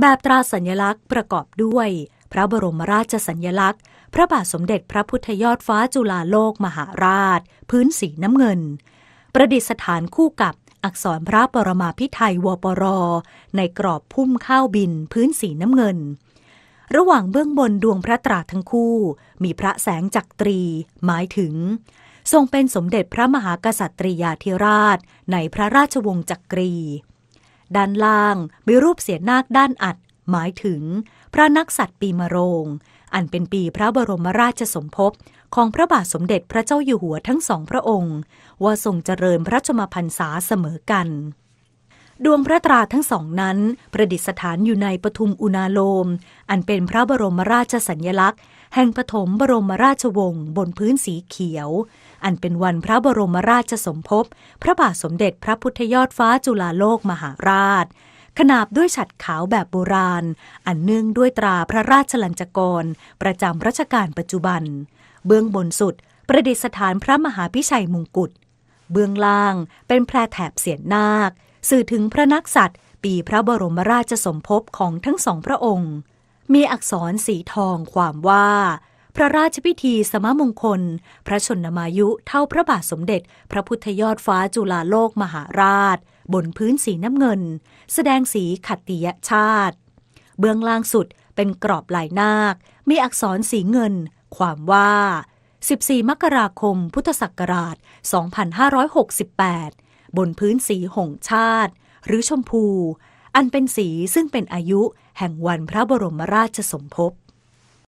แบบตราสัญลักษณ์ประกอบด้วย พระบรมราชสัญลักษณ์ พระบาทสมเด็จพระพุทธยอดฟ้าจุฬาโลกมหาราช พื้นสีน้ำเงิน ประดิษฐานคู่กับอักษรพระปรมาภิไธยวปร ในกรอบพุ่มข้าวบินพื้นสีน้ำเงิน ระหว่างเบื้องบนดวงพระตราทั้งคู่ มีพระแสงจักตรี หมายถึง ทรงเป็นสมเด็จพระมหากษัตริยาธิราช ในพระราชวงศ์จักรี ด้านล่างมีรูปเสียนาคด้านอัด หมายถึง พระนักสัตว์ปีมะโรง อันเป็นปีพระบรมราชสมภพของพระบาทสมเด็จพระเจ้าอยู่หัวทั้งสองพระองค์ ว่าทรงเจริญพระชมพรรษาเสมอกัน ดวงพระตราทั้งสองนั้น ประดิษฐานอยู่ในปทุมอุณาโลม อันเป็นพระบรมราชสัญลักษณ์ แห่งปฐมบรมราชวงศ์บนพื้นสีเขียว อันเป็นวันพระบรมราชสมภพ พระบาทสมเด็จพระพุทธยอดฟ้าจุฬาโลกมหาราช ขนาบด้วยฉัดขาวแบบโบราณ อันเนื่องด้วยตราพระราชลัญจกร ประจำรัชกาลปัจจุบัน เบื้องบนสุด ประดิษฐานพระมหาพิชัยมงกุฎเบื้องล่างเป็นแพรแถบเสียนนาค สื่อถึงพระนักษัตริย์ ปีพระบรมราชสมภพของทั้งสองพระองค์ มีอักษรสีทองความว่า พระราชพิธีสมมงคล พระชนมายุเท่าพระบาทสมเด็จ พระพุทธยอดฟ้าจุฬาโลกมหาราช บนพื้นสีน้ำเงิน แสดงสีขัตติยชาติ เบื้องล่างสุดเป็นกรอบลายนาค มีอักษรสีเงิน ความว่า 14 มกราคม พุทธศักราช 2568 บนพื้นสีหงชาติ หรือชมพู อันเป็นสีซึ่งเป็นอายุแห่งวันพระบรมราชสมภพ